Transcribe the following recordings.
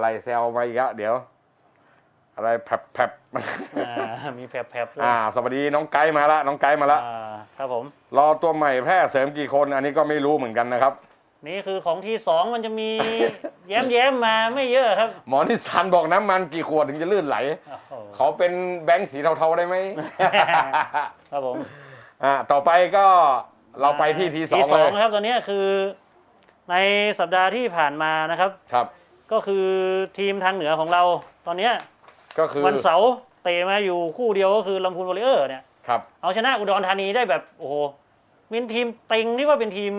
อะไรแซวมาอีกแล้วเดี๋ยว อะไรแผลบแผลบอ่ามีแผลบๆด้วยอ่า สวัสดีน้องไกด์มาละน้องไกด์มาละอ่าครับผม รอตัวใหม่แพร่เสริมกี่คน อันนี้ก็ไม่รู้เหมือนกันนะครับ นี่คือของที่สองมันจะมี แย้มๆมาไม่เยอะครับหมอนิสานบอกน้ำมันกี่ขวดถึงจะลื่นไหล โอ้โห เขาเป็นแบงค์สีเทาๆได้ไหม ครับผมอ่าต่อไปก็เราไปที่ทีสองทีสเลองยนะครับตอนนี้คือในสัปดาห์ที่ผ่านมานะครับ ครับ ก็คือทีมทางเหนือของเราตอนเนี้ยก็คือวันเสาร์เตะมาอยู่คู่เดียวก็คือลำพูนวอริเออร์เนี่ยครับเอาชนะอุดรธานีได้แบบโอ้โหเป็นทีมเต็งที่ว่าเป็นทีม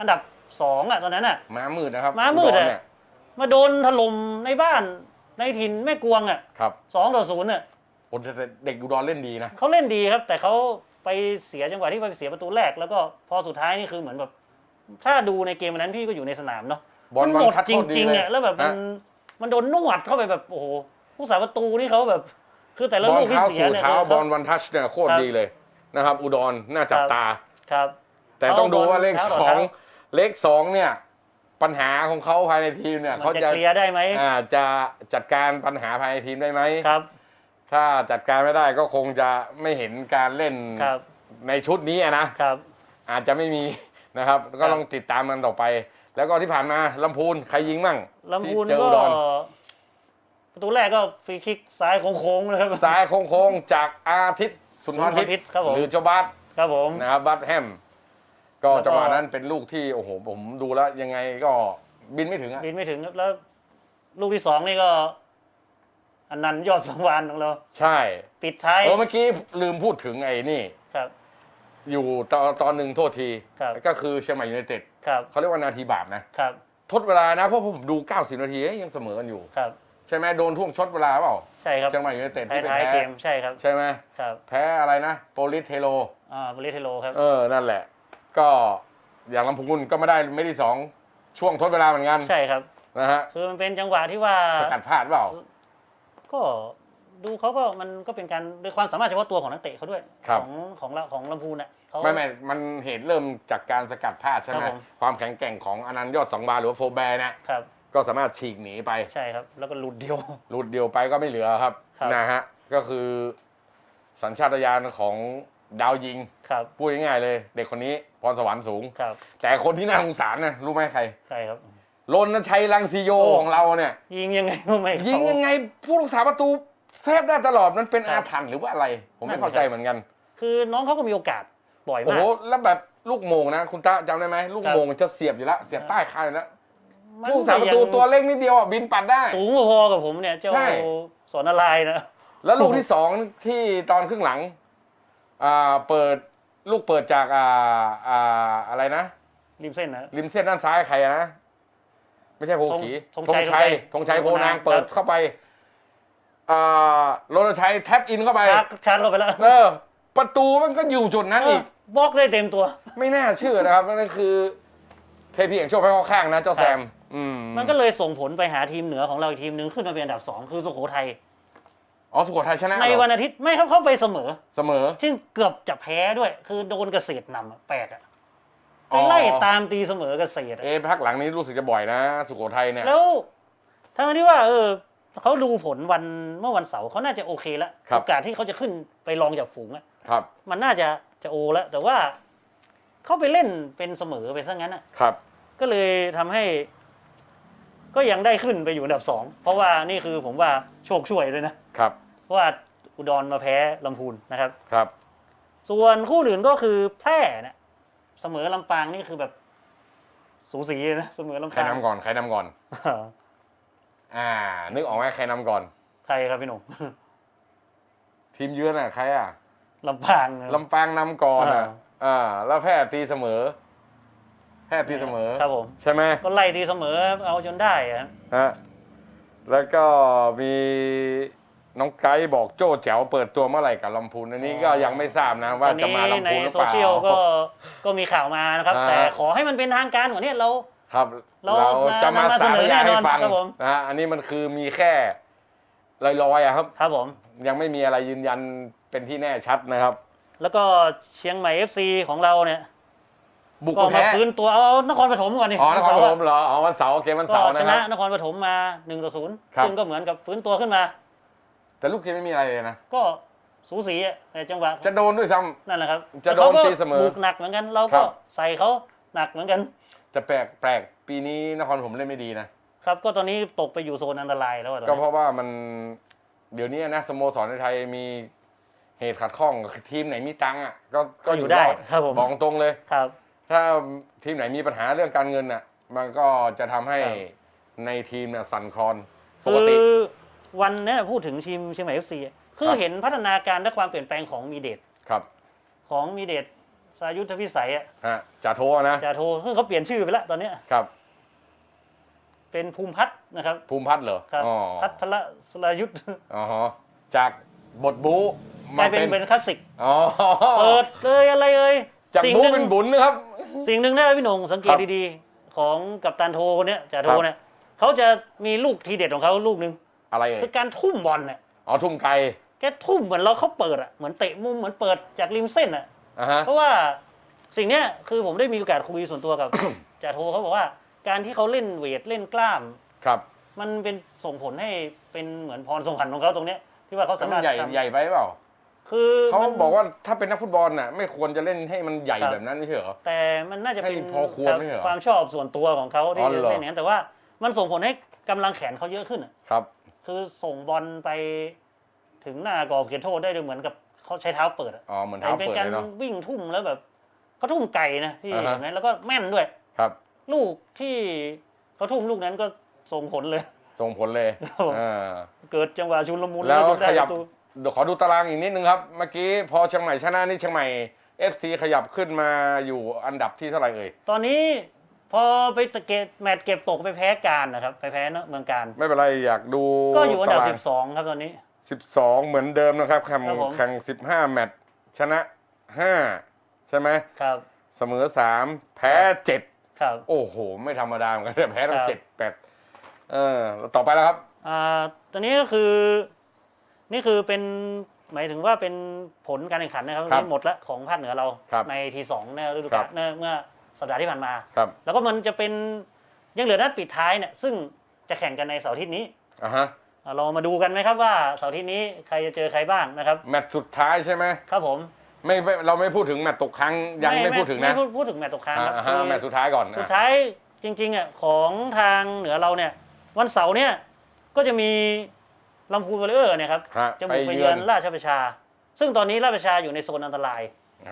อันดับสองอะตอนนั้นอะม้ามืดนะครับม้ามืดอะอุรเนี่ยมาโดนถล่มในบ้านในถิ่นแม่กวงอะครับสองต่อศูนย์อะโอ้แต่เด็กอุดรเล่นดีนะ เขาเล่นดีครับ แต่เขาไปเสียจังหวะที่ไปเสียประตูแรก แล้วก็พอสุดท้ายนี่คือเหมือนแบบถ้าดูในเกมวันนั้นพี่ก็อยู่ในสนามเนาะ บอลมันวันหมดทัดจโคตรดีริงๆเลยอะแล้วแบบมันฮะมันโดนนวดเข้าไปแบบโอ้โหผู้สาประตูนี่เขาแบบ คือแต่ละบอลูลกที่เท้าเสียสู่เนี่ยเท้าคืบอลวันทัชเนี่ยโคตรครับดีเลยนะครับ อุดรน่าจับครับตาครับ แต่ต้องดูว่าเลขเท้าสต่อองเท้าเลขสองเนี่ยปัญหาของเขาภายในทีมเนี่ยมันเขาจะจะเคลียร์ได้ไหมอ่าจะจัดการปัญหาภายในทีมได้ไหมครับ ถ้าจัดการไม่ได้ก็คงจะไม่เห็นการเล่นครับในชุดนี้อะนะครับ อาจจะไม่มีนะครับ ก็ครับต้องติดตามมันต่อไป แล้วก็ที่ผ่านมาลำพูนใครยิงมั่งลำพูนที่เจอก็อุดรประตูแรกก็ฟรีคิกซ้ายโค้งๆนะครับ ซ้ายโค้งๆจากอาทิตย์สุนทรสุนทรพิพิษษครับผม หรือเจ้าบัสครับผม นะครับบัตแฮม ก็แล้วก็ จังหวะนั้นเป็นลูกที่โอ้โหผมดูแล้วยังไงก็บินไม่ถึงอะบินไม่ถึงครับแล้ว ลูกที่สองนี่ก็อันนันต์ยอดสังวานของเรา ใช่ปิดท้ายเออเมื่อกี้ลืมพูดถึงไอ้นี่ ครับ อยู่ตอนตอนหนึ่งโทษที ครับ ก็คือเชียงใหม่ยูไนเต็ด ครับเขาเรียกว่านาทีบาปนะครับทดเวลานะเพราะผมดู 90 นาทีเอ๊ยยังเสมอกันอยู่ครับ ใช่ไหมโดนท่วงชดเวลาเปล่าใช่ครับเชียงใหม่ยูไนเต็ดที่ไปท้ายแพ้ๆเกมใช่ครับ ใช่ไหมครับแพ้อะไรนะโปลิสเทโลอ่าบริเทโลครับเออนั่นแหละ ก็อย่างลำพูนก็ไม่ได้ไม่ได้สองช่วงทดเวลาเหมือนกันใช่ครับนะฮะคือมันเป็นจังหวะที่ว่าสกัดพลาดเปล่า ก็ดูเขาก็มันก็เป็นการด้วยความสามารถเฉพาะตัวของนักเตะเขาด้วยครับของของเราของลำพูนอะ เขาไม่ไม่มันเหตุเริ่มจากการสกัดพลาดใช่ไหมครับผม ความแข็งแกร่งของอนันต์ยอดสองบาหรือว่าโฟแบร์เนี่ยครับ ก็สามารถฉีกหนีไป ใช่ครับ แล้วก็หลุดเดียว หลุดเดียวไปก็ไม่เหลือครับครับ นะฮะก็คือ สัญชาตญาณของดาวยิง ครับ พูดง่ายๆเลย เด็กคนนี้พรสวรรค์สูง ครับ แต่คนที่น่าสงสารนะรู้ไหมใครใช่ครับ รณชัยลังสีโยโอ้ ของเราเนี่ย ยิงยังไงก็ไม่เข้า ยิงยังไงผู้รักษาประตูเซฟได้ตลอดมันเป็นครัอาบถรรพ์หรือว่าอะไร ผมนั่ไม่นเข้าใจครับ เหมือนกัน คือน้องเขาก็มีโอกาส บ่อยโอ้มาโหก แล้วแบบลูกโมงนะคุณตาจำได้ไหมลูกครับโมงจะเสียบอยู่แล้วเสียบใต้คางอยู่แล้วมันผู้รักษาประตูก็ยังตัวเล็กนิดเดียวอะบินปัดได้ สูงพอๆกับผมเนี่ยเจ้าใช่ สอนอะไรนะ แล้วลูกที่สองที่ตอนครึ่งหลังอ่าเปิดลูกเปิดจากอ่าอ่าอะไรนะ ริมเส้นนะ ริมเส้นด้านซ้ายใครอะนะ ไม่ใช่โพขีธงชัยชัยธธงงชัชัยยโพนางครับเปิดเข้าไปอ่ารณชัยแท็บอินเข้าไปชาร์จชาร์จเข้าไปแล้ว เออประตูมันก็อยู่จุดนั้นอีก บล็อกได้เต็มตัว ไม่น่าเชื่อนะครับนั่นคือเทพีแห่งโชคให้เข้าข้างนะเจ้าแซม อืมมันก็เลยส่งผลไปหาทีมเหนือของเราอีกทีมหนึ่งขึ้นมาเป็นอันดับสองคือสุโขทัยอ๋อสุโขทัยชนะในเหรอวันอาทิตย์ไม่เขาเข้าไปเสมอ เสมอซึ่งเกือบจะแพ้ด้วย คือโดนเกษตรนำอะแปลกอะอ๋ไปอไล่ตามตีเสมอเกษตรอะเอ๊ะพักหลังนี้รู้สึกจะบ่อยนะ สุโขทัยเนี่ย แล้วทั้งที่ว่า เออเขาดูผลวันเมื่อวันเสาร์เขาน่าจะโอเคแล้วครับ โอกาสที่เขาจะขึ้นไปรองจากฝูงอะครับ มันน่าจะ จะโอแล้ว แต่ว่าเขาไปเล่นเป็นเสมอไปซะงั้นอะครับ ก็เลยทำให้ ก็ยังได้ขึ้นไปอยู่อันดับสองเพราะว่านี่คือผมว่าโชคช่วยด้วยนะครับ เพราะว่าอุดรมาแพ้ลำพูนนะครับ ครับ ส่วนคู่อื่นก็คือแพร่เนี่ยเสมอลำปางนี่คือแบบสูสีเลยนะเสมอลำใครปาง นำก่อน ใครนำก่อน อ่า นึกออกไหมใครนำก่อน ใครครับพี่หนุ่มทีมเยือนอะใครอะ ลำปางนะครับ ลำปางนำก่อนอะอ่า อ่า แล้วแพร่ตีเสมอ แพร่ตีเสมอ ครับผม ใช่ไหมก็ไล่ทีเสมอเอาจนได้อะฮะแล้วก็มีน้องไกด์บอกโจ้แจ๋วเปิดตัวเมื่อไหร่กับลำพูนอันนี้ก็ยังไม่ทราบนะว่าจะมาลำพูนหรือโซเปล่า เชียลก็ก็มีข่าวมานะครับ อ่า แต่ขอให้มันเป็นทางการกว่านี้เรา ครับ เราเราจะมามาสาเสนธอยายแน่นให้อนฟังครับผม นะฮะอันนี้มันคือมีแค่ลอยๆอะครับ ครับผม ยังไม่มีอะไรยืนยัน เป็นที่แน่ชัดนะครับ แล้วก็เชียงใหม่ FC ของเราเนี่ยบุกก็ไปมาแพ้ฟื้นตัวเอานครปฐมก่อนนี่อ๋อนครปวัฐเสามเหรออ๋อวันเสาร์เกมวันก็เสาร์ชนะคนะรับ นครปฐมมา1ต่อ0ครับซึ่งก็เหมือนกับฟื้นตัวขึ้นมา แต่ลูกเกมไม่มีอะไรเลยนะก็สูสีอะแต่จังหวะ จะโดนด้วยซ้ำนั่นแหละครับจะโดนขาก็ตีเสมอบุกหนักเหมือนกัน เราครัก็บใส่เขาหนักเหมือนกันจะแปลกแปลกปีนี้นครปฐมเล่นไม่ดีนะครับ ก็ตอนนี้ตกไปอยู่โซนอันตรายแล้วอะตอนก็นี้เพราะว่ามันเดี๋ยวนี้นะสโมสรในไทยมี เหตุขัดข้องทีมไหนมีตังค์อะก็ก็อยู่ได้รอดครับผมบอกตรงเลยครับ ถ้าทีมไหนมีปัญหาเรื่องการเงินอะ มันก็จะทำให้ครับในทีมเนี่ยสั่นคลอนปคืกติอวันเนี้ยพูดถึงทีมเชียงใหม่เอฟซีคืคอรับเห็นพัฒนาการและความเปลี่ยนแปลงของมีเดชครับของมีเดชสายุทธพิสัยอะฮะจ่าโทนะจาโทซึ่งเขาเปลี่ยนชื่อไปแล้วตอนเนี้ยครับ เป็นภูมิพัฒน์นะครับ ภูมิพัฒน์เหรอครับอ๋อพัทรสรายุทธอ๋อฮะจาก บทบู๊กมาลายเป็เป็นนเป็นคลาสสิกอ๋อเปิดเลยอะไรเอ่ยจากสิ่งบู๊หนึ่งเป็นบุญนะครับ สิ่งหนึ่งนะพี่หนงสังเกตครับดีๆ ของกัปตันโทคนเนี้ยจ่าโทครับ เนี่ยเขาจะมีลูกทีเด็ดของเขาลูกหนึ่งอะไรเอ่ยคือการทุ่มบอลเนี่ยอ๋อทุ่มไกลแกทุ่มเหมือนเราเขาเปิดอะเหมือนเตะมุมเหมือนเปิดจากริมเส้นอะอะฮะ เพราะว่าสิ่งเนี้ยคือผมได้มีโอกาสคุยส่วนตัวกับ จ่าโทเขาบอกว่า การที่เขาเล่นเวทเล่นกล้าม ครับ มันเป็นส่งผลให้เป็นเหมือนพรสวรรค์ของเขาตรงเนี้ย ที่ว่าเขาแต่สามัมารถนใหญ่ทำใหญ่ไปเปล่าคือเขามันบอกว่าถ้าเป็นนักฟุตบอลน่ะ ไม่ควรจะเล่นให้มันใหญ่ครับแบบนั้นไม่ใช่เหรอ แต่มันน่าจะเป็นให้พอควรไม่ใช่เหรอความชอบส่วนตัวของเขาที่อ๋อเหรอ เล่นอย่างนั้นแต่ว่ามันส่งผลให้กำลังแขนเขาเยอะขึ้นอะครับคือส่งบอลไปถึงหน้ากรอบเขตโทษได้ด้วยเหมือนกับเขาใช้เท้าเปิดอะอ๋อเหมือนแต่เท้าเป็นเปิดการเลยเนาะ วิ่งทุ่มแล้วแบบเขาทุ่มไก่นะพี่อ่าฮะ เห็นไหมแล้วก็แม่นด้วย ครับ ลูกที่เขาทุ่มลูกนั้นก็ส่งผลเลย ส่งผลเลยครับผมอ่าเกิดจังหวะชุนลมุนแล้วจนได้ขยับประตูเดี๋ยวขอดูตารางอีกนิดนึงครับ เมื่อกี้พอเชียงใหม่ชนะนี่เชียงใหม่ FC ขยับขึ้นมาอยู่อันดับที่เท่าไหร่เอ่ย ตอนนี้พอไปตะเกตแมตช์เก็บตกไปแพ้การนะครับ ไปแพ้เมืองการ ไม่เป็นไรอยากดูก็อยู่อันดับตารางสิบสองครับตอนนี้ 12 เหมือนเดิมนะครับแข่งครับผมแข่ง15 แมตช์ชนะ 5 ใช่ไหมครับ เสมอ 3 แพ้ 7 ครับ โอ้โห ไม่ธรรมดาเหมือนกันแต่แพ้ทั้คงรับ เจ็ดแปดเออแล้วต่อไปแล้วครับ อ่าตอนนี้ก็คือ นี่คือเป็นหมายถึงว่าเป็นผลการแข่งขันนะครับครับนี่หมดละของภาคเหนือเราครับในทีสองในฤดูครักาลบเมื่อเมื่อสัปดาห์ที่ผ่านมา ครับแล้วก็มันจะเป็นยังเหลือนัดปิดท้ายเนี่ยซึ่งจะแข่งกันในเสาร์อาทิตย์นี้อะฮะอ่าเรามาดูกันไหมครับว่าเสาร์อาทิตย์นี้ใครจะเจอใครบ้างนะครับ แมตช์สุดท้ายใช่ไหมครับผมไม่ไม่เราไม่พูดถึงแมตช์ตกครั้งยังไม่พูดถึงนะไม่พูดพูดถึงแมตช์ตกค้างครับอ่าคืฮะอแมตช์สุดท้ายก่อนสุดอะท้ายจริงๆอะของทางเหนือเราเนี่ย วันเสาร์เนี่ยก็จะมีลำพูนวอลเลอร์เนี่ยครับฮะจะไปบุกไปเยืเยืออนน ราชประชา ซึ่งตอนนี้ราชประชาอยู่ในโซนอันตราย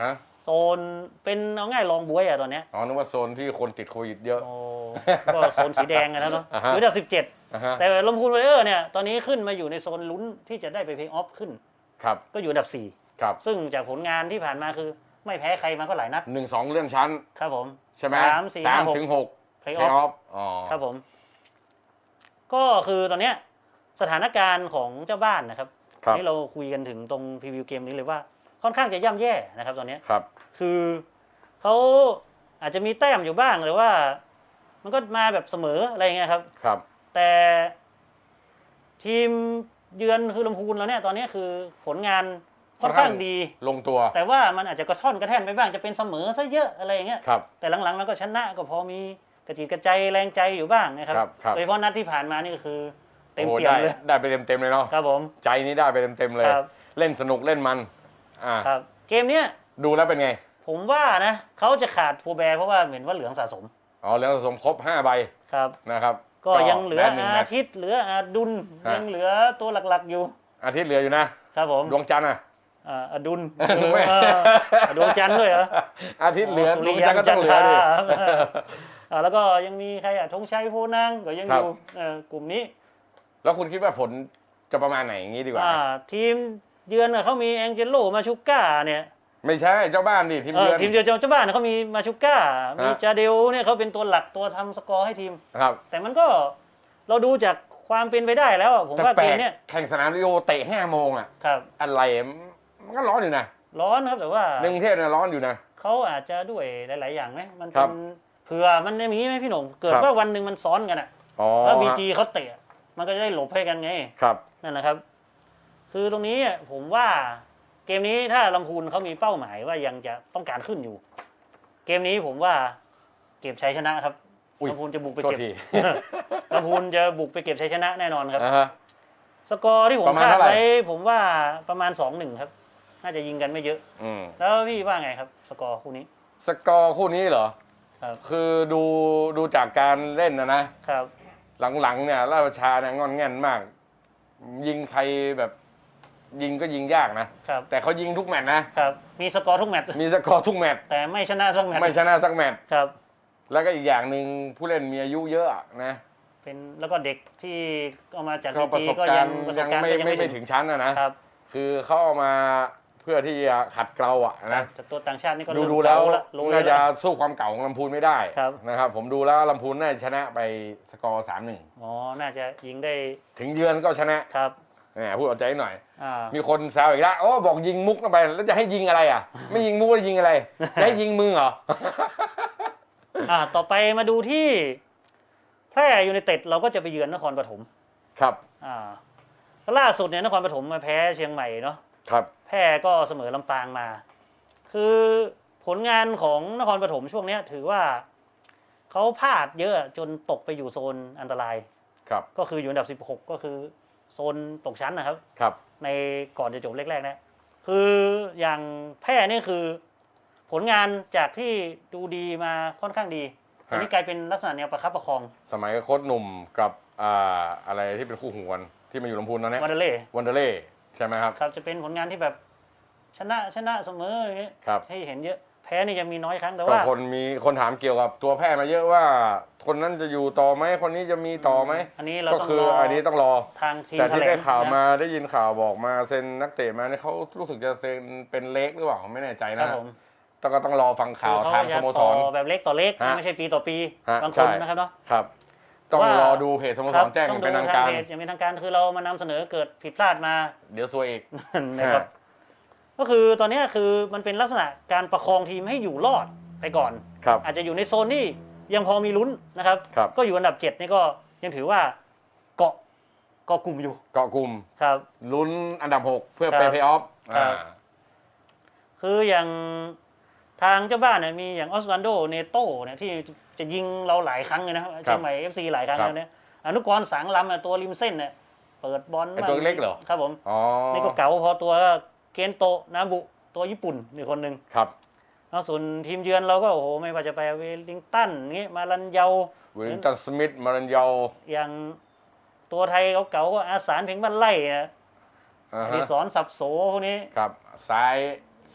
ฮะโซนเป็นเอาง่ายรองบวยอะตอนเนี้ยอ๋อนึกว่าโซนที่คนติดโควิดเยอะ โอ้ก็โซนสีแดงอะนะเนาะอ่าฮะหรือดับสิบเจ็ดอะฮะแต่ลำพูนวอลเลอร์เนี่ยตอนนี้ขึ้นมาอยู่ในโซนลุ้นที่จะได้ไปเพลย์ออฟขึ้น ครับก็อยู่อันดับสี่ครับซึ่งจากผลงานที่ผ่านมาคือไม่แพ้ใครมาก็หลายนัดหนึ่งสองเลื่อนชั้น ครับผมใช่ไหมสามสี่สาห้ามหกถึงหกเพลย์เพอย์ออฟอฟอ๋อครับผม ก็คือตอนเนี้ยสถานการณ์ของเจ้าบ้านนะครับครับ นี่เราคุยกันถึงตรงพรีวิวเกมนี้เลยว่าค่อนข้างจะย่ำแย่นะครับ ตอนเนี้ยครับ คือเขาอาจจะมีแต้มอยู่บ้างหรือว่า มันก็มาแบบเสมออะไรเงี้ยครับ ครับ แต่ทีมเยือนคือลำพูนแล้วเนี่ยตอนเนี้ยคือผลงานค่อนข้างดี ลงตัวแต่ว่ามันอาจจะกระท่อนกระแท่นไปบ้างจะเป็นเสมอซะเยอะอะไรอย่างเงี้ย ครับ แต่หลังๆมันก็ชนะก็พอมี กระจิตกระใจแรงใจอยู่บ้างนะครับครับครับ โดยเฉพาะนัดที่ผ่านมานี่ก็คือเต็มโอ้โหเปี่ยมได้เลยได้ไปเต็มเต็มๆเลยเนาะครับผมใจนี้ได้ไปเต็มเต็มๆเลย ครับเล่นสนุกเล่นมัน อ่า ครับ เกมเนี้ยดูแล้วเป็นไง ผมว่านะเขาจะขาดฟูลแบร์เพราะว่าเห็นว่าเหลืองสะสมอ๋อเหลืองสะสมครบห้าใบครับ นะครับก็ยังเหลือได้นึ่งแมอาตช์ ทิตย์เหลืออาดุลฮะ ยังเหลือตัวหลักๆอยู่ อาทิตย์เหลืออยู่นะ ครับผมดวงจันทร์อะ อ่าอดุลไม่ เออดวงจันทร์ด้วยเหรอ อาทิตย์เหลือสุดริวงยัจันนทร์ก็ต้องเหลือจันดิทราอ่า แล้วก็ยังมีใครอะธงชัยโพนังก็ยังครัอบยู่เอ่อกลุ่มนี้ แล้วคุณคิดว่าผลจะประมาณไหนอย่างนี้ดีกว่าอ่าทีมเยือนอะเขามีแองเจโลมาชูก้าเนี่ยไม่ใช่เจ้าบ้านดิทีมเออเยือนทีมเยือนเจ้าบ้านเขามีมาชูก้า มีฮะจาเดลเนี่ยเขาเป็นตัวหลักตัวทำสกอร์ให้ทีมครับ แต่มันก็เราดูจากความเป็นไปได้แล้วอะผมแต่ว่าแปลเกมกเนี้ยแข่งสนามริโอเตะห้าโมงอะครับอะไรมันก็ร้อนอยู่นะร้อนครับแต่ว่าในกรุงเทพเนี่ยร้อนอยู่นะเขาอาจจะด้วยหลาย ๆ อย่างไหมมันครัเป็บน เผื่อมันอย่างนี้ไหมพี่หนงเกิดครับว่าวันหนึ่งมันซ้อนกันอะอ๋อแล้วบีจีเขาเตะ มันก็จะได้หลบให้กันไงครับนั่นนะครับ คือตรงนี้อะผมว่าเกมนี้ถ้าลำพูนเขามีเป้าหมายว่ายังจะต้องการขึ้นอยู่เเกมนี้ผมว่าเก็บชัยชนะครับอุ้ยลำพูนจะบุกไปโทษเก็บทีลำพูนจะบุกไปเก็บชัยชนะแน่นอนครับอ่าฮะสกอร์ที่ผมประมาณคาดเท่าไหร่ไว้ผมว่าประมาณสองหนึ่งครับ น่าจะยิงกันไม่เยอะอืมแล้วพี่ว่าไงครับ สกอร์คู่นี้ สกอร์คู่นี้เหรอ ครับ คือดูดูจากการเล่นนะนะ ครับ หลังๆเนี่ยราชประชาเนี่ยงอนแง่นมาก ยิงใครแบบยิงก็ยิงยากนะ ครับ แต่เขายิงทุกแมตช์นะ ครับ มีสกอร์ทุกแมตช์มีสกอร์ทุกแมตช์แต่ไม่ชนะสักแมตช์ไม่ชนะสักแมตช์ครับ แล้วก็อีกอย่างหนึ่งผู้เล่นมีอายุเยอะอะนะ เป็นแล้วก็เด็กที่เอามาจากก็ดีประจีสบก็กายัรงณ์ประสยับงการณ์ไม่ก็ยังไม่ไม่ไม่ถึถึงงชั้นนะนะ ครับ คือเขาเอามาเพื่อที่จะขัดเกลาอะนะแต่ตัวต่างชาตินี่ก็ดูเริ่มดูแล้วเก่าละโรยน่าจะละสู้ความเก่าของลำพูนไม่ได้ครับนะครับผมดูแล้วลำพูนน่าจะชนะไปสกอร์สามหนึ่งอ๋อ น่าจะยิงได้ ถึงเยือนก็ชนะครับแหมพูดเอาใจหน่อยอ่ามีคนแซวอีกแล้วโอ้บอกยิงมุกเข้าไป แล้วจะให้ยิงอะไรอะ ไม่ยิงมุกแล้วยิงอะไรจะให้ยิงมึงเหรออ่าต่อไปมาดูที่แพร่ยูไนเต็ดเราก็จะไปเยือนนครปฐมครับ อ่าล่าสุดเนี่ยนครปฐมมาแพ้เชียงใหม่เนาะครับ แพร่ก็เสมอลำปางมา คือผลงานของนครปฐมช่วงเนี้ยถือว่าเขาพลาดเยอะจนตกไปอยู่โซนอันตรายครับก็คืออยู่อันดับ 16 ก็คือโซนตกชั้นนะครับครับ ในก่อนจะจบแรกๆนะคืออย่างแพร่นี่คือ ผลงานจากที่ดูดีมาค่อนข้างดีตอนนี้กลายเป็นลักษณะแนวประคับประคอง สมัยโค้ชหนุ่มกับอ่าอะไรที่เป็นคู่หูกันที่มาอยู่ลำพูนตอนเนี้วันเดเล่วันเดเล่ ใช่ไหมครับ ครับจะเป็นผลงานที่แบบชนะชนะเสมออย่างเงี้ยครับ ให้เห็นเยอะแพ้นี่จะมีน้อยครั้งแต่ก็ว่า คนมีคนถามเกี่ยวกับตัวแพทย์มาเยอะว่า คนนั้นจะอยู่ต่อไหมคนนี้จะมีต่อไหมอันนี้เราก็ต้องคือรออันนี้ต้องรอ ทางทีมแต่แถที่ลได้งข่าวนะมาได้ยินข่าวบอกมาเซ็นนักเตะมาเนี่ยเขารู้สึกจะเซ็นเป็นเล็กหรือเปล่าไม่แน่ใจครันะบผมต้องก็ต้องรอฟังข่าวคือทางเขสจะโมสต่อรแบบเล็กต่อเล็กฮะไม่ใช่ปีต่อปีฮะบางคนใช่ นะครับเนาะครับ ต้องว่ารอดูเพจสโมสรแจ้งอย่างเป็นทางการเพจอย่างเป็นทางการคือเรามานำเสนอเกิดผิดพลาดมา เดี๋ยวซวยอีก นะครับ ก็คือตอนเนี้ยคือมันเป็นลักษณะการประคองทีมให้อยู่รอดไปก่อน ครับ อาจจะอยู่ในโซนที่ยังพอมีลุ้นนะครับ ครับ ก็อยู่อันดับเจ็ดนี่ก็ยังถือว่าเกาะเกาะกลุ่มอยู่เกาะกลุ่มครับ ลุ้นอันดับ 6 เพื่อครัไปบเพย์ออฟครับ คืออย่าง ทางเจ้าบ้านเนี่ยมีอย่างออสวันโดเนโต้เนี่ยที่จะยิงเราหลายครั้งเลยนะครับเชียงใหม่เอฟซีหลายครั้งแล้วเนี่ยอนุกรณ์สังลำอะตัวริมเส้นเนี่ยเปิดบอลไอตัวเล็กเหรอครับผมอ๋อนี่ก็เก๋าพอตัวเกนโตะนาบุตัวญี่ปุ่นนี่คนหนึ่งครับแล้วส่วนทีมเยือนเราก็โอ้โหไม่ว่าจะไปเวลลิงตันงี้มาลันเยาวิลตันสมิธมารันยาอย่างตัวไทยเก่าๆก็อาสารเพ่งบ้านไล่นะอ่าอฮะดิศรสับโสพวกนี้ครับซ้าย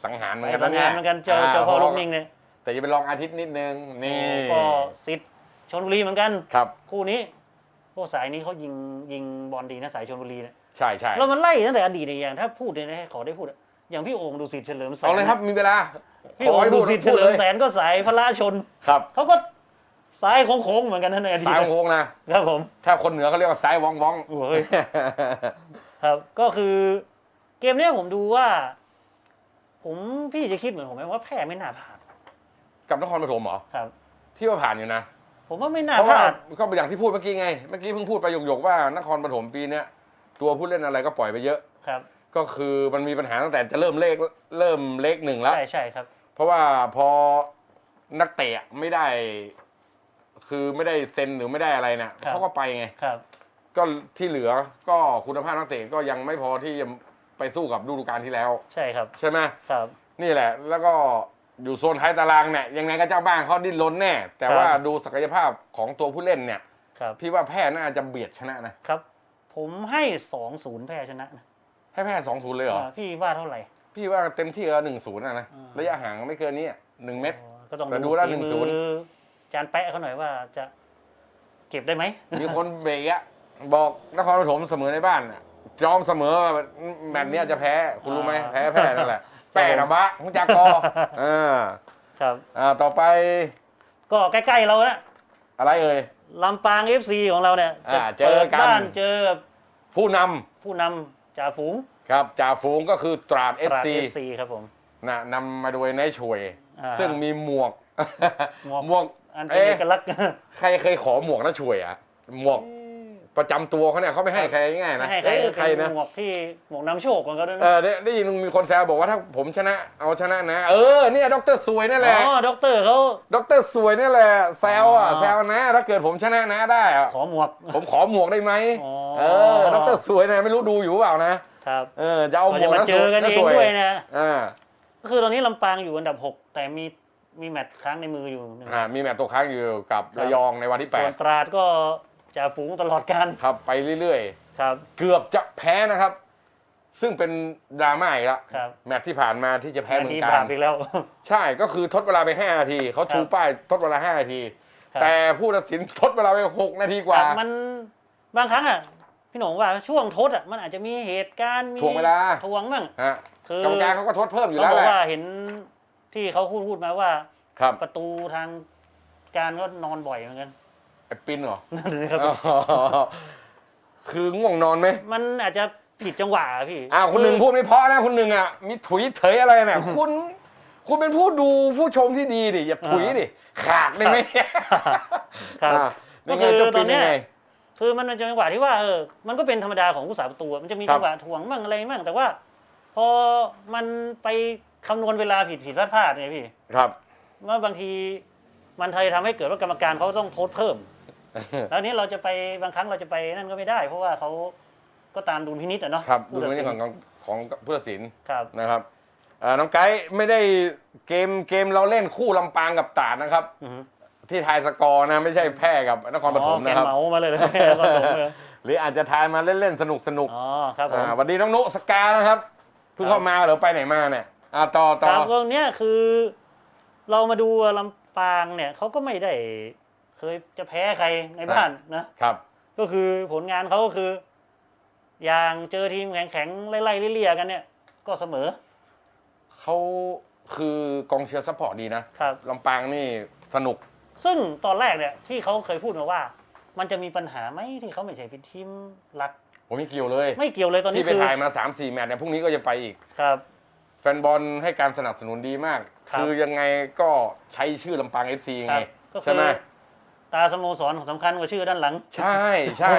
สังหารเหมือนสายกันสันะงเนี่หายรเหมือนกันเจ้าเจ้าพ่อลูกนิ่งเนี่ยแต่จะเป็นรองอาทิตย์นิดนึงนี่ก็สิทธิ์ชนบุรีเหมือนกัน ครับ คู่นี้โอ้สายนี้เขายิงยิงบอลดีนะสายชนบุรีเนี่ยใช่ใช่แล้วมันไล่ตั้งแต่อดีตเนี่ยอย่างถ้าพูดเนี่ยนะขอได้พูดอะอย่างพี่โอ่งดูสิทธิ์เฉลิมแสนเอาเลยครับมีเวลาพี่โอ่งขให้ดูพูสิทธิ์เฉพูดลิมแสนก็สายพระราชนครับเขาก็สายโค้งๆเหมือนกันนะในอดีตซ้ายโค้งๆนะ ครับผม ถ้าคนเหนือเขาเรียกว่าซ้ายว้องว้องโอ้ย ครับก็คือเกมเนี้ยผมดูว่า ผมพี่จะคิดเหมือนผมไหมว่าแพ้ไม่น่าพลาดกับนครปฐมเหรอครับ พี่ว่าผ่านอยู่นะผมว่าไม่น่าเพราะพว่าลาดก็อย่างที่พูดเมื่อกี้ไงเมื่อกี้เพิ่งพูดไปหยกๆว่านครปฐมปีเนี้ยตัวผู้เล่นอะไรก็ปล่อยไปเยอะ ครับก็คือมันมีปัญหาตั้งแต่จะเริ่มเลขเริ่มเลขหนึ่งแล้ว ใช่ใช่ครับ เพราะว่าพอนักเตะไม่ได้ คือไม่ได้เซ็นหรือไม่ได้อะไรเนี่ยครับ เขาก็ไปไง ครับ ก็ที่เหลือก็คุณภาพนักเตะก็ยังไม่พอที่จะ ไปสู้กับฤดูกาลที่แล้ว ใช่ครับ ใช่ไหมครับ นี่แหละ แล้วก็อยู่โซนท้ายตารางเนี่ยยังไงก็เจ้าบ้านเขาดิ้นรนแน่ แต่ครับว่าดูศักยภาพของตัวผู้เล่นเนี่ยครับพี่ว่าแพ้น่าจะเบียดชนะนะครับ ผมให้สองศูนย์แพ้ชนะนะให้แพ้สองศูนย์เลยเหรออ่าพี่ว่าเท่าไหร่ พี่ว่าเต็มที่ก็หนึ่งศูนย์นะนะอ่าระยะห่างไม่เกินนี้อะหนึ่งเมตรอ๋อก็ต้องแต่ดูแล้วฝีมือ1-0จานแปะเขาหน่อยว่าจะเก็บได้ไหมมีคนเบรกอะบอกนครปฐมเสมอในบ้านอะ จอมเสมอแบบเนี้ยจะแพ้ คุณรู้ไหมอ่าแพ้แพ้นั่นแหละแป้ระบะมุจากอเออครับอ่าต่อไป ก็ใกล้ๆเรานะอะไรเอ่ยลำปางเอฟซีของเราเนี่ยอ่าจะเจอกันปิดบ้านเจอผู้นำผู้นำจ่าฝูงครับจ่าฝูงก็คือตราดเอฟตราดซีเอฟซีครับผมนะนำมาโดยนายช่วยอ่าซึ่งมีหมวกหมวกหมวกอันเป็นเอกลักษณ์ใครเคยขอหมวกนะช่วยอะหมวก ประจำตัวเขาเนี่ยเขาไม่ให้ใครง่ายๆไม่นะให้ใครเอ้ยใครเป็นนะหมวกที่หมวกนำโชคของเขาด้วยเอนะอได้ได้ยินมีคนแซวบอกว่าถ้าผมชนะเอาชนะนะ เออเนี่ยด็อกเตอร์สวยนี่แหละอ๋อด็อกเตอร์เขา ด็อกเตอร์สวยนี่แหละแซวอะอ๋อ แซวนะ ถ้าเกิดผมชนะนะได้อะขอหมวก ผมขอหมวกได้ไหมอ๋อ เออด็อกเตอร์สวยนะไม่รู้ดูอยู่เปล่านะครับเออจะเอาก็หมจะวกมานะเจอกันนะเองสวยด้วยนะอ่าก็คือตอนนี้ลำปางอยู่อันดับ 6 แต่มีมีแมตช์ค้างในมืออยู่หนึ่งอ่ามีแมตช์ตกค้างอยู่กับครับระยองในวันที่แปส่วดนตราดก็ จะฝูงตลอดการครับไปเรื่อยครับ ๆ เกือบจะแพ้นะครับ ซึ่งเป็นดราม่าอีกแล้วครับ แมตช์ที่ผ่านมาที่จะแพ้นาเมือทีงกาบารปอีกแล้ว ใช่ก็คือทดเวลาไป 5 นาที เขาชูครับป้ายทดเวลา 5 นาที ครับ แต่ผู้ตัดสินทดเวลาไป 6 นาทีกว่าครับมันบางครั้งอะพี่หนงว่าช่วงทดอะมันอาจจะมีเหตุการณ์มีถ่วงเวลาทวงมั่งฮะคือกรรมการเขาก็ทดเพิ่มอยู่ต้องแล้วบอแหกละว่าเห็นที่เขาพูดพูดมาว่า ครับ ประตูทางการก็นอนบ่อยเหมือนกัน ไอ้ปินเหรอ นั่นเลยครับอ๋อคือง่วงนอนไหมมันอาจจะผิดจังหวะอะพี่อ้าวคุณหนึ่งพูดไม่เพราะนะคุณหนึ่งอะมีถุยเถยอะไรเนี่ยคุณ คุณเป็นผู้ดูผู้ชมที่ดีดิอย่าถุยดิขาดได้ไหมครับ อ่าก็ยังไงคือเจ้าตปิอนนเนี้ยัยงไง คือมันเป็นจังหวะที่ว่าเออ มันก็เป็นธรรมดาของผู้สาประตูอะมันจะมีครับ จังหวะถ่วงมั่งอะไรมั่งแต่ว่า พอมันไปคำนวณเวลาผิดผิดพลาดพลาดเนี่ยพี่ครับ ว่าบางทีมันไทยทำให้เกิดว่ากรรมการเขาต้องโทษเพิ่ม แล้วอันนี้เราจะไปบางครั้งเราจะไปนั่นก็ไม่ได้ เพราะว่าเขาก็ตามดุลพินิจอะเนาะครับดูผู้ตัดในสินของของของผู้ตัดสินครับนะครับเอ่อน้องไกด์ไม่ได้เกมเกมเราเล่นคู่ลำปางกับตราดนะครับ อือฮึที่ทายสกอร์นะไม่ใช่แพ้กับนครปฐมอ๋อแกนะครับ เหมามาเลยเลยนครปฐมเลยหรืออาจจะทายมาเล่นๆสนุกสนุกอ๋อครับผมอ่าวันดีน้องนุสกานะครับเพิ่งครับ เข้ามาเหรือไปไหนมาเนี่ยอ่าต่อคต่อรับตรงเนี้ยคือ เรามาดูลำปางเนี่ยเขาก็ไม่ได้ เคยจะแพ้ใครในบ้านนะครับก็คือผลงานเขาก็คือ อย่างเจอทีมแข็งๆไล่ๆเลี่ยๆกันเนี่ย ก็เสมอเขาคือกองเชียร์ซัพพอร์ตดีนะครับลำปางนี่สนุก ซึ่งตอนแรกเนี่ยที่เขาเคยพูดมาว่า มันจะมีปัญหาไหมที่เขาไม่ใช่เป็นทีมหลักผมไม่เกี่ยวเลย ไม่เกี่ยวเลยตอนนี้ที่ไปคือถ่ายมา3ามสี่แมตช์เนี่ยพรุ่งนี้ก็จะไปอีกครับ แฟนบอลให้การสนับสนุนดีมากครับคือยังไงก็ใช้ชื่อลำปาง FC คไงรับก็คืใช่อไหม ตาสโมสรของสำคัญกว่าชื่อด้านหลังใช่ใช่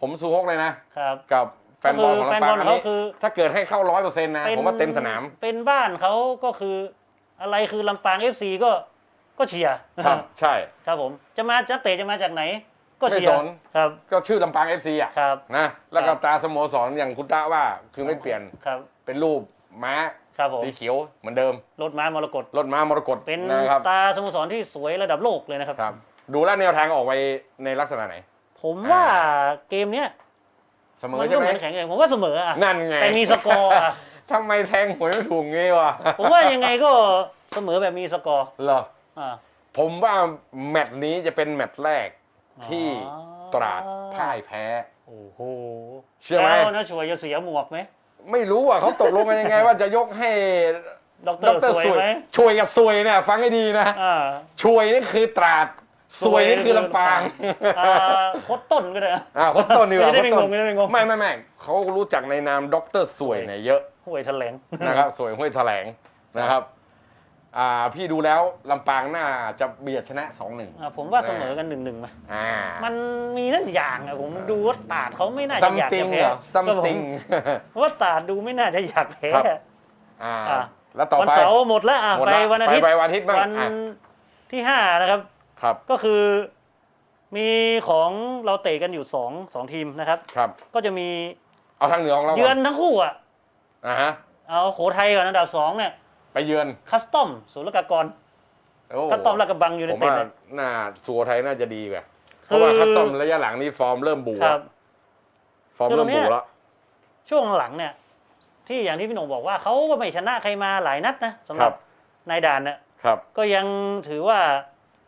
ผมซูฮกเลยนะ ครับกับแฟนบอลของแฟนลำบปาองลอันเขานี้คือถ้าเกิดให้เข้าร้อยเปอร์เซ็นต์นะ ผมว่าเต็มสนาม เป็นบ้านเขาก็คืออะไรคือลำปางเอฟซีก็ก็เชียร์ครับใช่ ครับผมจะมาจะเตะจะมาจากไหน ก็ไม่เชียสร์นครับ ก็ชื่อลำปาง FC อะครับนะแล้วก็ครับตราสโมสรอย่างคุณตาว่าคือไม่เปลี่ยนครับ เป็นรูปม้าครับผมสีเขียวเหมือนเดิมรถม้ามรกตรถม้ามรกตเป็นนะครับตาสโมสรที่สวยระดับโลกเลยนะครับครับ ดูแล้วแนวทางออกไปในลักษณะไหน ผมว่าเกมเนี้ยเสมอมันใช่ก็ไหเหมมือนแข่งกันผมว่าเสมออะนั่นไงแต่มีสกอร์อะทำไมแทงหวยไม่ถูกงี้วะผมว่ายังไงก็เสมอแบบมีสกอร์เหรอ อ่าผมว่าแมตช์นี้จะเป็นแมตช์แรกที่ตราดพ่ายแพ้ โอ้โหเชื่อไหม แล้วนะช่วยจะเสียหมวกไหมไม่รู้อะเขาตกลงกันยังไง ว่าจะยกให้ดอกเตดอรร์สวยสวยไหมช่วยกับสวยเนี่ยฟังให้ดีนะ อ่า ช่วยนี่คือตราด สวยนี่คือลำปางอ่าโคตรต้นก็ได้อะอ่าคนต้นนี่ว่าจะได้ไม่โคตงรงจะได้ไม่งง ไม่ไม่ไม่เขารู้จักในนามด็อกเตอร์สวยเนี่ยเยอะ ห่วยแถลง นะครับสวยห้วยแถลงนะครับอ่าพี่ดูแล้วลำปางน่าจะเบียดชนะสองหนึ่ง อ่าผมว่าเสมอกันหนึ่งหนึ่งมาอ่ามันมีนั่นอย่างอะผมดูว่าตาดเขาไม่น่าจะซัมอยากติงจะเหแพ้รอซัมก็ผมติงว่าตาดดูไม่น่าจะอยากแพ้ครับ อ่าอะแล้วต่อวันไป เสาร์หมดแล้วอะหมดไปละวันอาทิตย์ไปไปวันอาทิตย์บ้างวันอะ ที่ห้านะครับ ครับก็คือมีของเราเตะกันอยู่สองสองทีมนะครับ ครับ ก็จะมีเอาทางเหนือของเราก่เยือนทั้งคู่อะอ่าฮะเอาโขทัยก่อนอันดับสองเนี่ยไปเยือนคัสตอมศูนย์ละกากรโอ้คัสตอมลาดกระบังอยู่ในผมเต็ดว่าเลยน่าสัวไทยน่าจะดีกว่าคือเพราะว่าคัสตอมระยะหลังนี่ฟอร์มเริ่มบูคแล้รัวบฟอร์มเริ่มคือตรงเนี้บูยแล้วช่วงหลังเนี่ย ที่อย่างที่พี่หนุ่มบอกว่าเขาก็ไม่ชนะใครมาหลายนัดนะสำหครัรับบนายด่านเนี่ยครับ ก็ยังถือว่า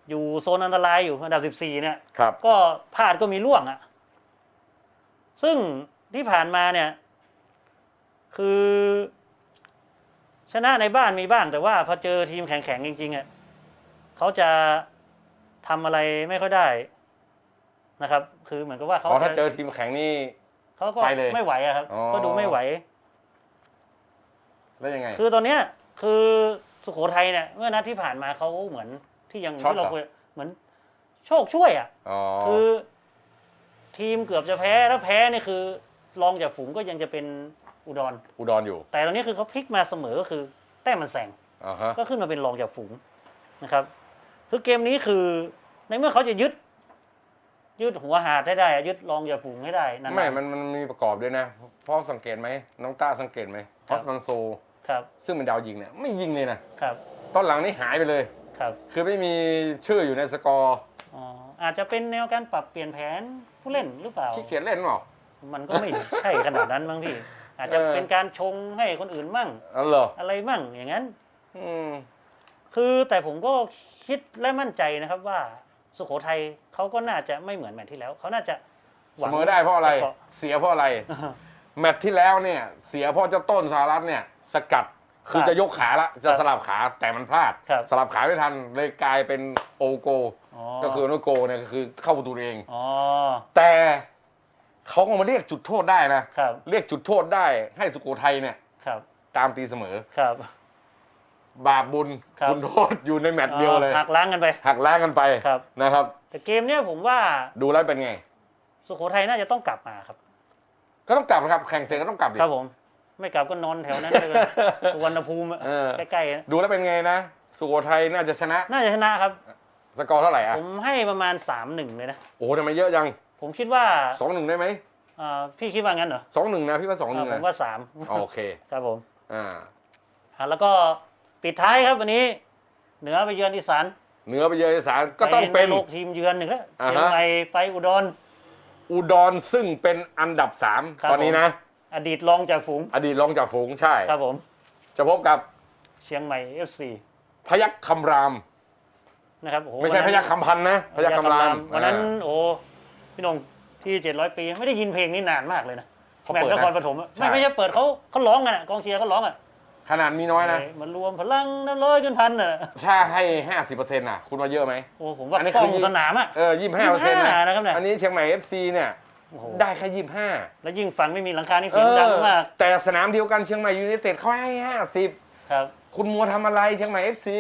อยู่โซนอันตรายอยู่อันดับ 14 เนี่ย ครับ ก็พลาดก็มีล่วงอะ่ะ ซึ่งที่ผ่านมาเนี่ย คือ ชนะในบ้านมีบ้าง แต่ว่าพอเจอทีมแข็งๆจริงๆอะ่ะเขาจะทำอะไรไม่ค่อยได้นะครับ คือเหมือนกับว่าเขาอ๋อถ้าจะเจอทีมแข็งนี่ เขาก็ไปเลยไม่ไหวอะครับ อ๋อ ก็ดูไม่ไหว แล้วยังไง คือตอนเนี้ยคือสุโขทัยเนี่ย เมื่อนัดที่ผ่านมาเขาเหมือน ที่ยังช็อตที่เราเหรอคุยเหมือนโชคช่วยอะ อ๋อ คือ ทีมเกือบจะแพ้แล้วแพ้นี่คือรองจากฝูงก็ยังจะเป็นอุดร อุดรอยู่แต่ตอนนี้คือเขาพลิกมาเสมอก็คือ แต้มมันแซงอ่าฮะ ก็ขึ้นมาเป็นรองจากฝูงนะครับ คือเกมนี้คือในเมื่อเขาจะยึด ยึดหัวหาดให้ได้อะยึดรองจากฝูงให้ได้นานๆไม่ มันมันมีประกอบด้วยนะเพราะสังเกตไหม น้องต้าสังเกตไหมคทรับอสมันโซ ครับซึ่งเป็นดาวยิงเนี่ยไม่ยิงเลยนะ ครับ ตอนหลังนี่หายไปเลย ครับคือไม่มีชื่ออยู่ในสกอร์อ๋ออาจจะเป็นแนวการปรับเปลี่ยนแผนผู้เล่นหรือเปล่า ขี้เกียจเล่นเปล่ามันก็ไม่ใช่ขนาดนั้นมั้งพี่ อาจจะเออ เป็นการชงให้คนอื่นมั่ง อ๋อเหรออะไรมั่งอย่างนั้น อืมคือแต่ผมก็คิดและมั่นใจนะครับว่าสุโขทัยเขาก็น่าจะไม่เหมือนแมตช์ที่แล้ว เขาน่าจะหเสวัง มอได้เพราะอะไรจกาเสียเพราะอะไร แมตช์ที่แล้วเนี่ย เสียเพราะเจ้าต้นสหรัฐเนี่ย สกัด คือครับจะยกขาละจะครับสลับขาแต่มันพลาด ครับสลับขาไม่ทันเลยกลายเป็นโอโก อ๋อก็คือโนโกเนี่ยก็คือเข้าประตูเอง อ๋อแต่เขาก็มาเรียกจุดโทษได้นะ ครับเรียกจุดโทษได้ให้สุโขทัยเนี่ยครับตามตีเสมอ ครับ บาปบุญครับบุญโทษอยู่ในแมตช์เดียวเลยหักล้างกันไป หักล้างกันไปครับ นะครับ แต่เกมเนี้ยผมว่าดูแล้วเป็นไง สุโขทัยน่าจะต้องกลับมาครับ ก็ต้องกลับนะครับ แข่งเสร็จก็ต้องกลับดิครับผม ไม่กลับก็นอนแถวนั้นเลยสุวรรณภูมิอะเออ ใกล้ๆนะดูแล้วเป็นไงนะ สุโขทัยน่าจะชนะ น่าจะชนะครับ สกอร์เท่าไหร่อะ ผมให้ประมาณ3ามหนึ่งเลยนะ โอ้โหทำไมเยอะจังผมคิดว่าสองหนึ่งได้ไหมอ่าพี่คิดว่างั้นเหรอสองหนึ่งนะพี่ว่าสองหนึ่งอ่าผนะมว่าสามโอเค ครับผมอ่า อ่าแล้วก็ปิดท้ายครับวันนี้ เหนือไปเยือนอีสานเหนือไปเยอะอีสานก็ต้องเป็นโลกทีมเยือนหนึ่งแล้วอ่าฮะ เชียงใหม่ไปอุดร อุดรซึ่งเป็นอันดับสามครับ ตอนนี้นะ อดีตรองจากฝูง อดีตรองจากฝูงใช่ ครับผม จะพบกับเชียงใหม่ FC พยัคฆ์คำรามนะครับโอ้โหไม่ใช่พวันยันั้นคฆ์คำพันธ์นะพยัคฆ์คำรามวันนั้นอ่าโอ้พี่นงที่700ปีไม่ได้ยินเพลงนี้นานมากเลยนะเขาแมตเปิช์ดนครนะปฐมอะใช่ไม่ไม่ใช่เปิดเขาเขาร้องกันอะกองเชียร์เขาร้องอะขนาดมีน้อยนะ มันรวมพลังน้ำร้อยจนพันอะถ้าให้ห้าสิบเปอร์เซ็นต์อะ คุณว่าเยอะไหมโอ้ผมว่าอันนี้กล้คือองสนามอะเออยี่สิบห้าเปอร์เซ็นต์25นะครับเนี่ยอันนี้เชียงใหม่เอฟซีเนี่ย โอ้โหได้แค่ยี่สิบห้าแล้วยิ่งฟังไม่มีหลังคานี่เสียงดังมากแต่สนามเดียวกันเชียงใหม่ยูไนเต็ดเขาให้ห้าสิบครับ คุณมัวทำอะไรเชียงใหม่เอฟซี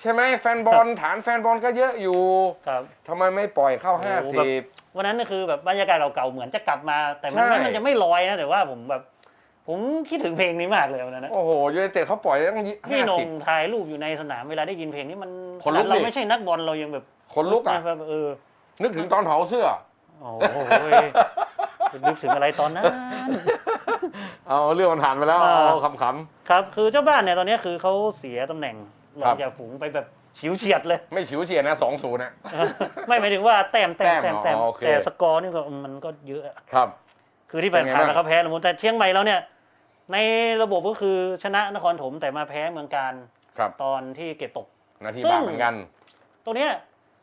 ใช่ไหมแฟนบอลฐานแฟนบอลก็เยอะอยู่ครับทำไมไม่ปล่อยเข้าโอ้ห้าโหแบสิบวันนั้นก็คือแบบบรรยากาศเก่าๆเหมือนจะกลับมา แต่มันใช่ไม่มันจะไม่ลอยนะแต่ว่าผมแบบ ผมคิดถึงเพลงนี้มากเลยวันนั้นนะโอ้โหยูไนเต็ดเขาปล่อยตั้งพี่ห้านสิงบถ่ายรูปอยู่ในสนามเวลาได้ยินเพลงนี้มันขนลุกเราดิไม่ใช่นักบอลเรายังแบบคนลุกอะ แบบเออ นึกถึงตอนเผาเสื้อ โอ้โหนึกถึงอะไรตอนนั้น เอาเรื่องมันผ่านไปแล้วอ่าเอาขำ ครับ คือเจ้าบ้านเนี่ยตอนนี้คือเขาเสียตำแหน่งหลัครังบจากฝูงไปแบบฉิวเฉียดเลย ๆไม่ฉิวเฉียดนะสองศูนย์นะ ไม่หมายถึงว่าแต้มแต้มแต้แต้มมแต้มอ๋อโอเค แต่สกอร์นี่ก็มันก็เยอะอะ ครับ คือที่ผ่านเป็นไงผ่านบ้าง มาเขาแพ้ละมุนแต่เชียงใหม่แล้วเนี่ย ในระบบก็คือชนะนครถมแต่มาแพ้เมืองการครับตอนที่เก็บตก นาทีซึ่งบาปเหมือนกัน ตัวเนี้ย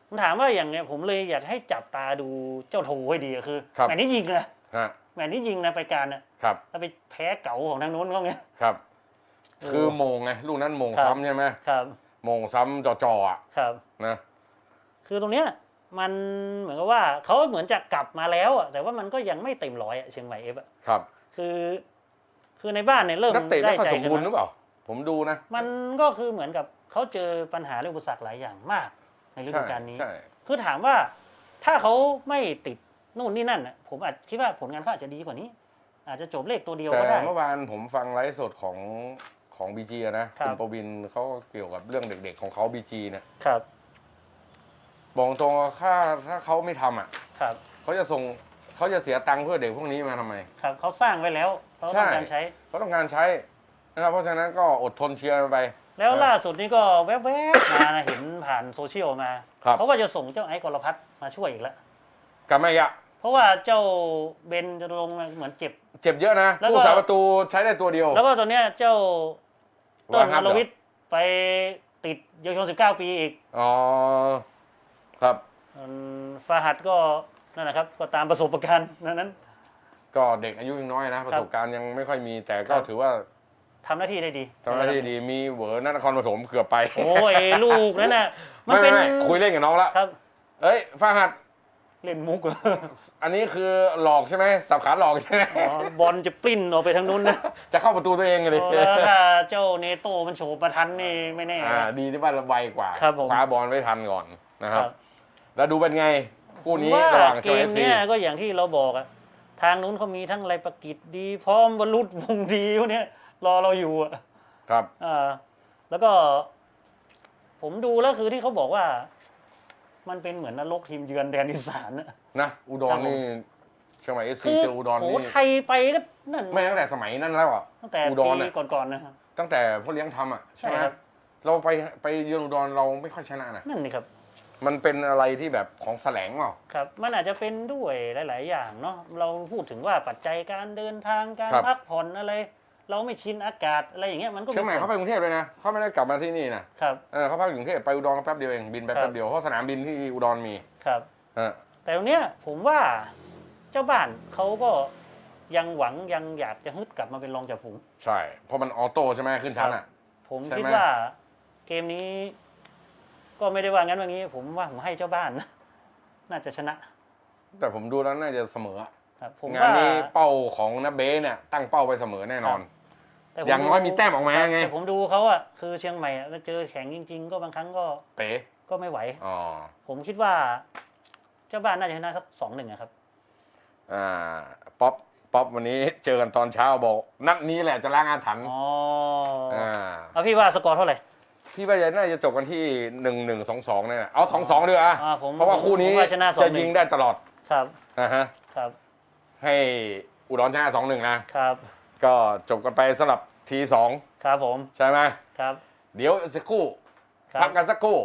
ผมถามว่าอย่างเนี้ยผมเลยอยากให้จับตาดูเจ้าโถให้ดีอะคือครับ แมตช์นี้ยิงนะฮะแมตช์นี้ยิงนะไปการนะครับแล้วไปแพ้เก๋าของทางโน้นเขาไง ครับเออคือโมงไงลูกนั้นโมงครับ ซ้ำใช่ไหมครับโมงซ้ำจ่อๆอะครับ นะ คือตรงเนี้ยมันเหมือนกับว่าเขาเหมือนจะกลับมาแล้วอะแต่ว่ามันก็ยังไม่เต็มร้อยอะเชียงใหม่เอฟอะครับคือ คือในบ้านเนี่ยเริ่มนักเตะไม่ได้ค่อยใจสมกันบูรณ์หรือนะเปล่า ผมดูนะ มันก็คือเหมือนกับเขาเจอปัญหาเรื่องอุปสรรคหลายอย่างมาก ในฤดูใช่กาลนี้ ใช่คือถามว่าถ้าเขาไม่ติดนู่นนี่นั่นน่ะผมอาจคิดว่าผลงานเขาอาจจะดีกว่านี้ อาจจะจบเลขตัวเดียวแต่ก็ได้เมื่อวานผมฟังไลฟ์สดของของบีจีนะครัคุบณปวินเขาเกี่ยวกับเรื่องเด็กๆของเขาบีจีเนี่ยครับบอกตรงว่าถ้าถ้าเขาไม่ทำอะ ครับเขาจะส่งเขาจะเสียตังค์เพื่อเด็กพวกนี้มาทำไม ครับเขาสร้างไว้แล้วเขาต้องการใช่ใช้เขาต้องการใช้นะครับเพราะฉะนั้นก็อดทนเชียร์ไป แล้วเออล่าสุดนี้ก็แวบๆมานะเห็นผ่านโซเชียลมา ครับ เขาว่าจะส่งเจ้าไอ้กรพัฒน์มาช่วยอีกแล้วกลับมาอีกอะเพราะว่าเจ้าเบนจะลงมาเหมือนเจ็บ เจ็บเยอะนะแล้วก็ ผู้สาประตูใช้ได้ตัวเดียวแล้วก็ตอนเนี้ยเจ้าต้นวาฮัอบเหรรอวิทย์ไปติดเยาวชน 19 ปีอีกอ๋อครับ อืมฟาหัดก็นั่นนะครับ ก็ตามประสบการณ์นั้นนั้น ก็เด็กอายุยังน้อยนะ ประสบการณ์ยังไม่ค่อยมีแต่ก็ครับ ถือว่า ทำหน้าที่ได้ดีทำหน้าที่ดีมีเหวอร์นันครปฐมเกือบไป โอ้ยลูกนั่นน่ะมันไม่เป็ไม่นไม่คุยเล่นกับน้องละครับ เอ้ยฟาหัดเล่นมุก อันนี้คือหลอกใช่ไหมสับขาหลอกใช่ไหมอ๋อบอลจะปลิ้นออกไปทางนู้นนะ จะเข้าประตูตัวเองเลยโอ้แล้วถ้าเจ้าเนโตมันโฉบมาทันนี่ไม่แน่อ่านะดีที่ว่าเราไวกว่าครับผมคว้าบอลไว้ทันก่อนนะคครัรับบแล้วดูเป็นไงคู่นี้ว่าระหว่างเกเชียงมเอฟซีเนี้ยก็อย่างที่เราบอกอะทางนู้นเขามีทั้งไรประกิจดี พร้อมวรุษวงศ์ดีพวกเนี้ย รอเราอยู่อะครับอ่าแล้วก็ ผมดูแล้วคือที่เขาบอกว่า มันเป็นเหมือนนรกทีมเยือนแดนอีสานอะ นะอุดครัรบผม นี่เชียงใหม่เอฟซีคือเจออุดรโหนี่ไทยไปก็นั่นไม่ตั้งแต่สมัยนั้นแล้วอะ ตั้งแต่อุดปีรน่ะ ก่อนๆนะครับ ตั้งแต่พ่อเลี้ยงทำอะใช่ไหมใช่ครับ เราไปไปเยือนอุดรเราไม่ค่อยชนะนะนั่นนี่ครับ มันเป็นอะไรที่แบบของแสลงเปล่า ครับ มันอาจจะเป็นด้วยหลาย ๆ อย่างเนาะ เราพูดถึงว่าปัจจัยการเดินทาง การครับ พักผ่อนอะไร เราไม่ชินอากาศอะไรอย่างเงี้ยมันก็เชียงใหม่ส่วนเขาไปกรุงเทพเลยนะเขาไม่ได้กลับมาที่นี่นะครับเออเขาพักอยู่กรุงเทพไปอุดรก็แป๊บเดียวเองบินไปครับแป๊บเดียวเพราะสนามบินที่อุดรมีครับเออแต่วันเนี้ยผมว่าเจ้าบ้านเขาก็ยังหวังยังอยากจะฮึดกลับมาเป็นรองจ่าฝูง ใช่ เพราะมันออโต้ใช่ไหมขึ้นชั้นอะ ผมใช่ไหมคิดว่าเกมนี้ ก็ไม่ได้ว่างั้นว่างี้ ผมว่าผมให้เจ้าบ้านนะน่าจะชนะ แต่ผมดูแล้วน่าจะเสมอครับผมงานว่านี้เป้าของนับเบ้เนี่ย ตั้งเป้าไปเสมอแน่นอน แต่ผอย่างน้อยมีแต้มออกมาครับไง แต่ผมดูเขาอะคือเชียงใหม่อะแล้วเจอแข่งจริง ๆ ก็บางครั้งก็เป๋ก็ไม่ไหว อ๋อผมคิดว่า เจ้าบ้านน่าจะชนะสักสองหนึ่งครับ อ่าป๊อปป๊อปวันนี้เจอกันตอนเช้าบอก นัดนี้แหละจะล้างอาถรรพ์อ๋ออ่าเอาพี่ว่าสกอร์เท่าไหร่พี่ว่าจะน่าจะจบกันที่หนึ่งหนึ่งสองสองเนี่ยนะเอาสองสองด้วยอะอ่าผมเพราะว่าคู่นี้ผมว่าชนะสองจะหนึ่ยิงงได้ตลอดครับ นะฮะ ครับ ให้อุดรชนะสองหนึ่งนะ ครับ ก็จบกันไปสำหรับทีสองครับผม ใช่ไหมครับ เดี๋ยวสักครู่ ครัพับกกันสักครู่